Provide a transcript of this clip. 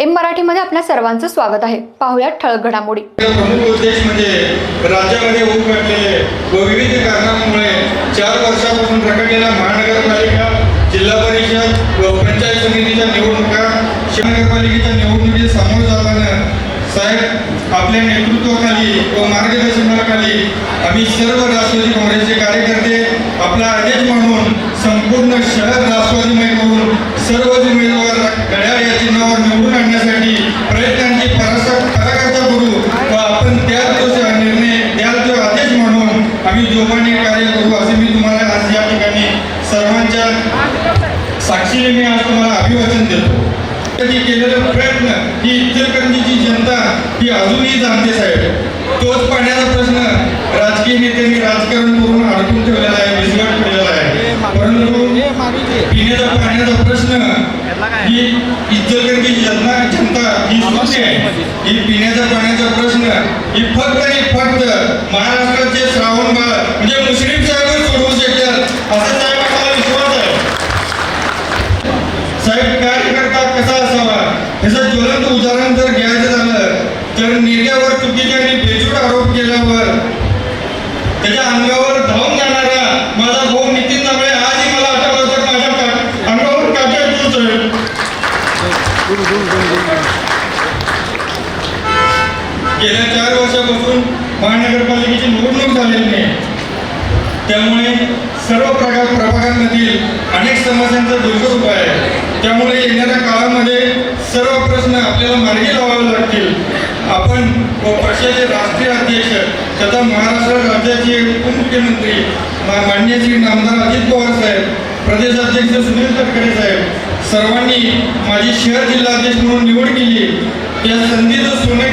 M मराठीमध्ये आपल्या सर्वांचं स्वागत आहे. पाहुयात ठळक घडामोडी. प्रमुख उद्देश म्हणजे राज्यामध्ये होऊ घातलेले व विविध कारणांमुळे चार वर्षापासून रखडलेल्या महानगरपालिका जिल्हा परिषद व पंचायत समितीच्या निवडणुका महानगरपालिकेच्या निवडणुकीत सामोरं जाताना साहेब आपल्या नेतृत्वाखाली व मार्गदर्शनाखाली आम्ही सर्व राष्ट्रवादी काँग्रेसचे कार्यकर्ते आपला आदेश संपूर्ण शहर राष्ट्रवादीमय करून सर्व उमेदवार घड्याळ या चिन्हावर निवडून आणण्यासाठी प्रयत्नांची पराकाष्ठा करू व आपण त्याच दिवशी हा निर्णय त्याच जो आदेश म्हणून आम्ही जोमाने कार्य करू असे मी तुम्हाला आज या ठिकाणी सर्वांच्या साक्षीने मी आज तुम्हाला अभिवाचन देतो. त्यांनी केलेला प्रयत्न ही इचलकरंजीची जनता ही अजूनही जाणते साहेब. तोच पाण्याचा प्रश्न राजकीय नेत्यांनी राजकारण करून अडकून ठेवलेला आहे विस्कट ठेवलेला पिण्याचा पाण्याचा प्रश्न ही इचलकरंजी जनता जनता ही आहे. ही पिण्याच्या पाण्याचा प्रश्न ही फक्त आणि फक्त महाराष्ट्राचे श्रावण बाळ म्हणजे मुस्लिम साहेब सोडवू शकतात असं साहेब मला विश्वास आहे. साहेब कार्यकर्ता कसा असावा? ह्याचं ज्वलंत उदाहरण जर घ्यायचं झालं तर नेत्यावर चुकीचे आणि बेजूट आरोप केल्यावर त्याच्या अंगावर गेल्या चार वर्षापासून महानगरपालिकेची निवडणूक झालेली नाही. त्यामुळे सर्व प्रकार प्रभागांमधील अनेक समस्यांचा दुर्गत उपाय आहे. त्यामुळे येणाऱ्या काळामध्ये सर्व प्रश्न आपल्याला मार्गी लावावे लागतील. आपण व पक्षाचे राष्ट्रीय अध्यक्ष तथा महाराष्ट्र राज्याचे उपमुख्यमंत्री मान्य श्री नामदार अजित पवार साहेब प्रदेशाध्यक्ष सुनील तटकरे साहेब सर्वांनी माझी शहर जिल्हाध्यक्ष म्हणून निवड केली. त्या संधीचं सोनं